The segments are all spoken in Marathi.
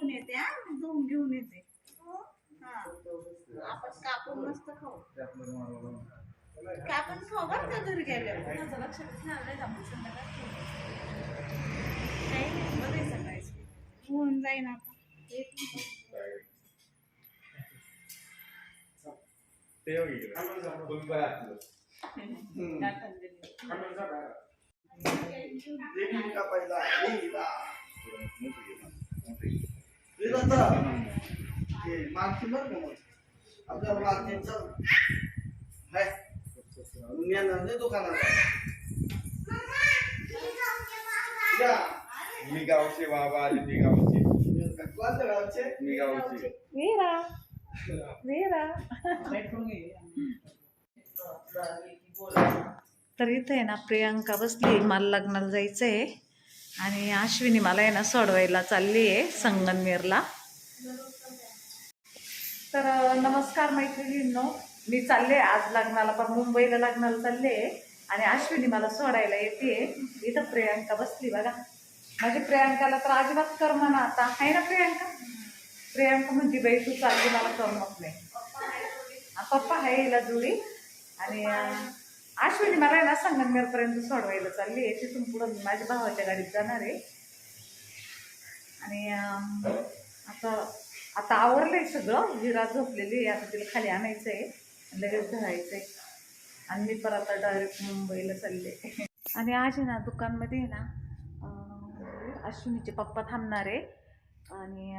घेऊन येते हा? जाऊन घेऊन येते. हा. आपण कापून मस्त खाऊ. कापून खाऊ बरं का घरी गेल्यावर माझं लक्षातच नाही आलं आपण संध्याकाळी होऊन जाईन आता. एक मिनिट. ते हिराचा. हे मागची बरं का मग. आपल्या मागचीचं. हाय. नेणार नाही दुकानात. या. मी गावचे बाबा आले मी गावचे कोणत्या गावचे? मी गावचे वीरा वीरा तर इथे आहे ना प्रियांका बसली मला लग्नाला जायचं आहे आणि अश्विनी मला आहे ना सोडवायला चालली आहे संगनमेरला. तर नमस्कार मैत्रिणींनो मी चालले आज लग्नाला पण मुंबईला लग्नाला चालले आणि अश्विनी मला सोडायला येते इथं प्रियांका बसली बघा. माझी प्रियांकाला तर अजिबात कर्म ना आता. आहे ना प्रियांका? प्रियांका म्हणते बाई तू चालली मला करमत नाही. पप्पा आहे हिला जुडी आणि अश्विनी मला आहे ना संगमनेरपर्यंत सोडवायला चालली आहे. तिथून पुढं मी माझ्या भावाच्या गाडीत जाणार आहे. आणि आता आता आता आवरलंय सगळं. हिरा झोपलेली आहे. आता तिला खाली आणायचं आहे लगेच धरायचं आहे आणि मी परत आता डायरेक्ट मुंबईला चालले आणि आज आहे ना दुकानमध्ये आहे ना अश्विनीचे पप्पा थांबणार आहे. आणि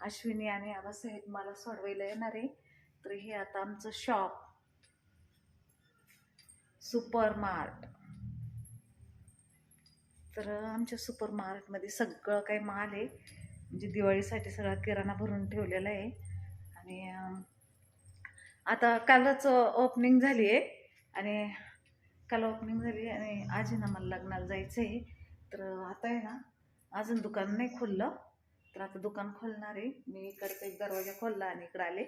अश्विनी आणि आबासाहेब मला सोडवायला येणार आहे. तर हे आता आमचं शॉप सुपर मार्ट तर आमच्या सुपर मार्टमध्ये सगळं काही माल आहे. म्हणजे दिवाळीसाठी सगळा किराणा भरून ठेवलेला आहे. आणि आता कालच ओपनिंग झाली आहे. आणि काल ओपनिंग झाली आणि आज ना मला लग्नाला जायचं आहे तर आता आहे ना अजून दुकान नाही खोललं. तर आता दुकान खोलणार आहे. मी इकडचा एक दरवाजा खोलला आणि इकडं आले.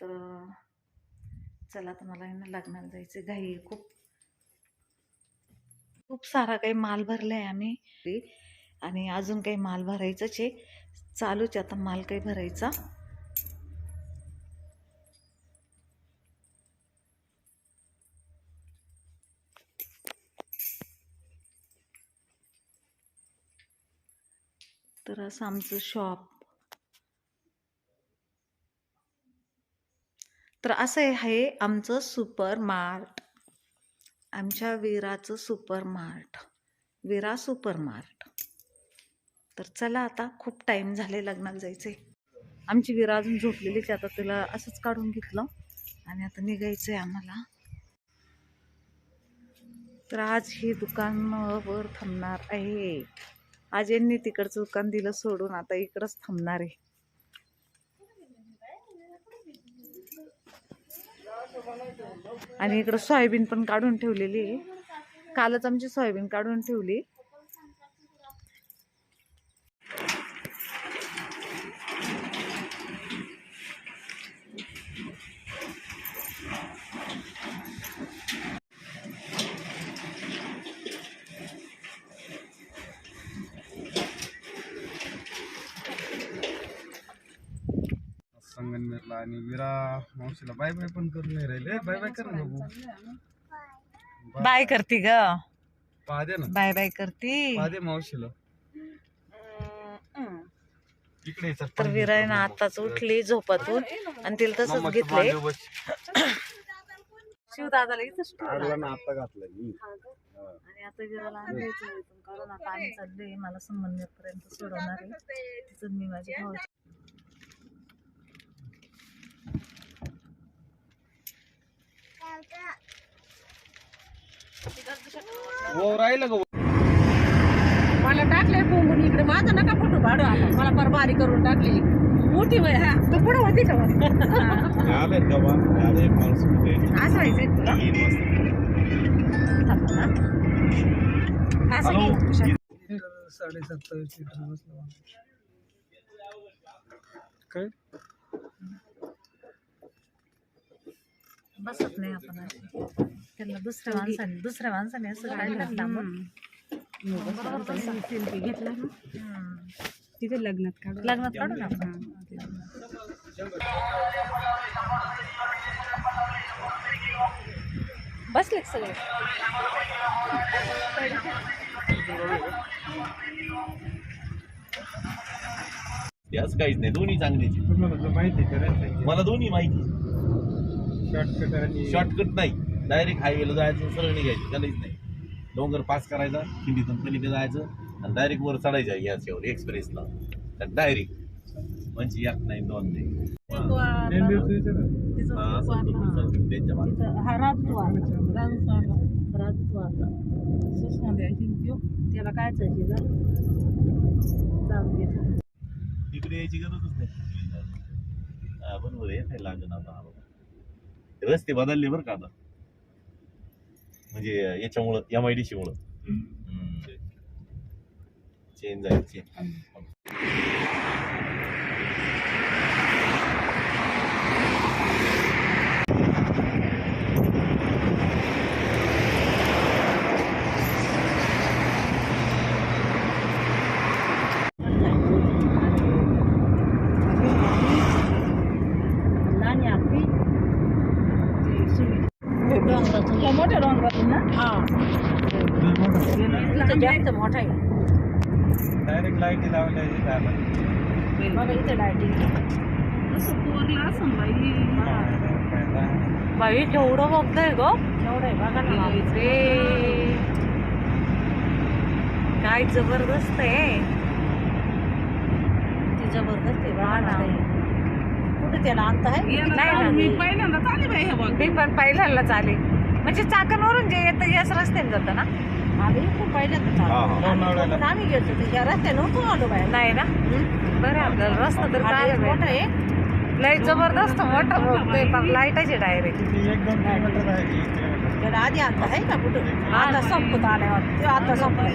तर चला आता मला आहे ना लग्नाला जायचं घाई खूप. खूप सारा काही माल भरला आहे आम्ही. आणि अजून काही माल भरायचाच आहे. चालूच आता माल काही भरायचा. तर असं आमचं शॉप. तर असं आहे आमचं सुपर मार्ट. आमच्या विराचं super mart Vira super mart तर चला आता खूप टाईम झाले लग्नाला जायचंय. आमची विरा अजून झोपलेलीच आता तिला असंच काढून घेतलं आणि आता निघायचं आहे आम्हाला. तर आज हे दुकानावर थांबणार आहे. आज यांनी तिकडचं दुकान दिलं सोडून आता इकडंच थांबणार आहे. आणि इकडं सोयाबीन पण काढून ठेवलेली आहे. कालच आमची सोयाबीन काढून ठेवली. संगनमेरला आणि विरा मावशीला बाय बाय पण करून नाही राहिले. बाय बाय कर ना बघू बाय. करती ग. पाहते ना. बाय बाय करती. पाहते मावशीला. इकडे ये, चल, तर विराय ना. आताच उठली झोपातून आणि तिला तसंच मम्माचं घेतलंय. भांडं बस. शिवदादाला इथंच ना आता घातलं मी आणि आता विराला आणायचं इथून काढून आता आम्ही चाललोय. मला संबंधित पर्यंत सोडवणार आहे. तिथून मी माझ्या हो राहिलं मला टाकले कोंबून इकडे. माझा नका फोटो काढू आता. मला फार बारीक करून टाकली. मोठी वय हा. तू पुढे होती का? आले आले असं व्हायचंय तुला? थांब ना. असं हॅलो? घे. साडे सत्तावीस लिटर बसला. काय? बसत नाही आपण. त्यांना दुसऱ्या माणसाने दुसऱ्या माणसाने असं. बरोबर बसत. सेल्फी घेतला ना हम्म. तिथे लग्नात काढू लग्नात काढू ना आपण. बसले सगळे याच काहीच नाही दोन्ही चांगलीच मला दोन्ही माहिती शॉर्टकट आणि शॉर्टकट नाही. डायरेक्ट हायवेला जायचं सरळ निघायचं. काहीच नाही. डोंगर पास करायचा खिंडीतून पलीकडे जायचं आणि डायरेक्ट वर चढायचं याच्यावर एक्सप्रेसला डायरेक्ट म्हणजे एक नाही दोन नाही. हा. हा राजूतवा राजूतवा राजूतवा सुषमा द्यायची त्यो त्याला काय तिकडे यायची गरजच नाही. हा, बरोबर आहे काय आता. आम्हाला. रस्ते बदलले बरं का आता म्हणजे याच्यामुळं एम आय डी सी मुळे चेंज आहे चेंज नानी आपली डोंगरातून मोठ्या डोंगरातून ना हा इथं जास्त मोठा आहे डायरेक्ट लाईटी लावल्या इथं आता. बघा इथं लाईटिंग बाई केवढं बघतोय ग एवढं आहे बघा ना रे काय जबरदस्त आहे ती जबरदस्त आहे बघा ना कुठे त्याला अंत आहे. नाही ना मी मी पण पहिल्यांदाच आले. म्हणजे चाकणवरून जे येतं याच रस्त्याने जातं ना? आम्ही पण पहिल्यांदा हा, हा. लोणावळ्याला. पण आम्ही गेलो होतो त्या रस्त्याने नव्हतो आलो बाहेर. नाही ना? बरं आपल्याला रस्ता तर हा काय एक मोठा आहे. लय जबरदस्त मोठं बघतोय पण लाईटाचे डायरेक्ट किती एक दोन किलोमीटर आहे की त्याला आधी अंत आहे का कुठं? आता संपत आल्यावर. ते आता संपलाय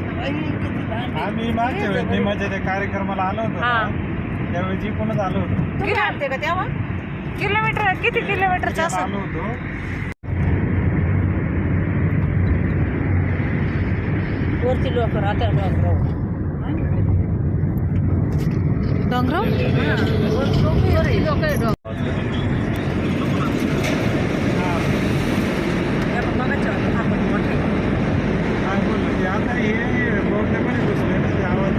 आम्ही मागच्या वेळेस त्या कार्यक्रमाला आलो होतो हा. ना, त्यावेळेस जिकडूनच आलो होतो. तुम्ही आणते का तेव्हा? किलोमीटर किती किलोमीटरचं असं? आलो होतो. वरती लोक डोंगराव वरती लोक आहे डोंगर आपण मोठे. काय बोललो की आता हे बोर्डे पण घुसले ना ते आवाज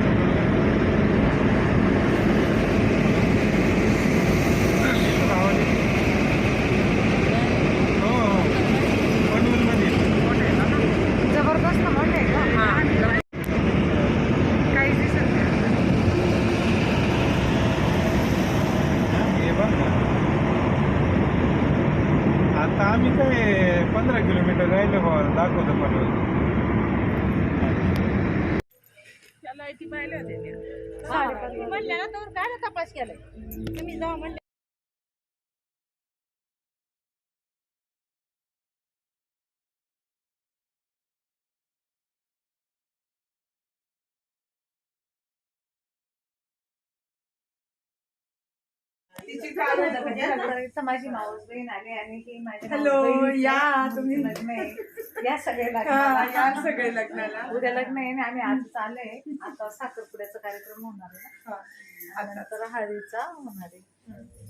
आवाज येतो. हो हो पनवेलमध्ये जबरदस्त मोठे आहे ग. काहीच दिसत नाही हे बघ ना. आता आम्ही काय पंधरा किलोमीटर राहिलो बा दाखवतो पनवेल म्हणल्या ना तर काय तपास केलाय? तुम्ही जाऊ म्हणले. माझी माऊस बहीण आली आणि ही माझी हॅलो, या. तुम्ही. लग्न आहे. या सगळे लग्नाला. या सगळे लग्नाला उद्या लग्न आहे आणि आम्ही आज चालले आता साखरपुड्याचा कार्यक्रम होणार आहे ना नंतर हळदीचा होणार आहे